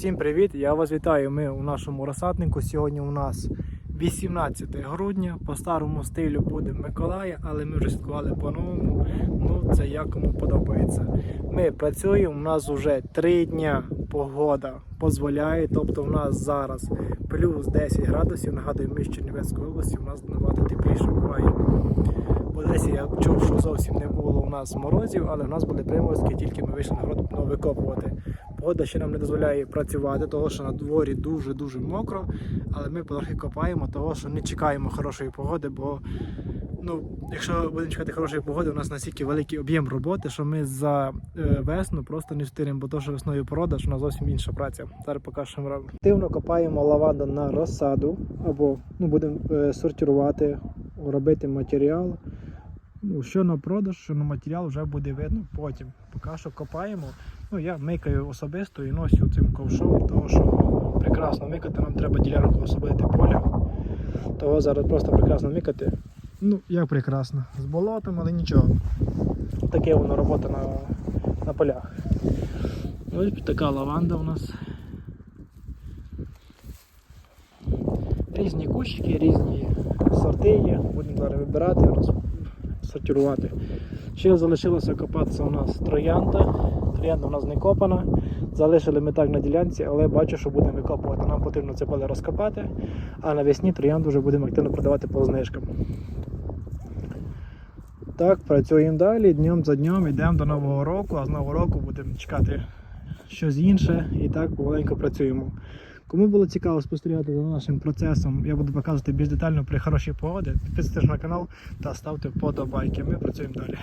Всім привіт! Я вас вітаю. Ми у нашому розсаднику. Сьогодні у нас 18 грудня. По старому стилю буде Миколая, але ми вже святкували по-новому. Ну, це як кому подобається. Ми працюємо, у нас вже 3 дня погода дозволяє. Тобто у нас зараз плюс 10 градусів. Нагадую, ми з Чернівецької області, у нас набагато тепліше буває. Одесі я чув, що зовсім не було у нас морозів, але в нас були приморозки, тільки ми вийшли на город викопувати. Погода ще нам не дозволяє працювати, тому що на дворі дуже-дуже мокро, але ми потрохи копаємо, того що не чекаємо хорошої погоди, бо ну, якщо будемо чекати хорошої погоди, у нас настільки великий об'єм роботи, що ми за е, весну просто не встигнемо, бо то, що весною порода, що у нас зовсім інша праця. Зараз покажу, що робимо. Активно копаємо лаванду на розсаду, або ну, будемо е, сортувати, робити матеріал. Ну, що на продаж, що на матеріал вже буде видно потім. Поки що копаємо. Ну, я микаю особисто і носю цим ковшом, тому що прекрасно микати, нам треба ділянку освободити поля. Того зараз просто прекрасно микати. Ну, як прекрасно. З болотом, але нічого. Таке воно робота на, на полях. Ось така лаванда у нас. Різні кущики, різні сорти є. Будемо зараз вибирати, сортувати. Ще залишилося копатися у нас троянда. Троянда у нас не копана. Залишили ми так на ділянці, але бачу, що будемо викопувати. Нам потрібно це поле розкопати, а навесні троянду вже будемо активно продавати по знижкам. Так, працюємо далі, днем за днем йдемо до Нового року, а з Нового року будемо чекати щось інше і так помаленьку працюємо. Кому було цікаво спостерігати за нашим процесом, я буду показувати більш детально при хорошій погоді. Підписуйтесь на канал та ставте вподобайки. Ми працюємо далі.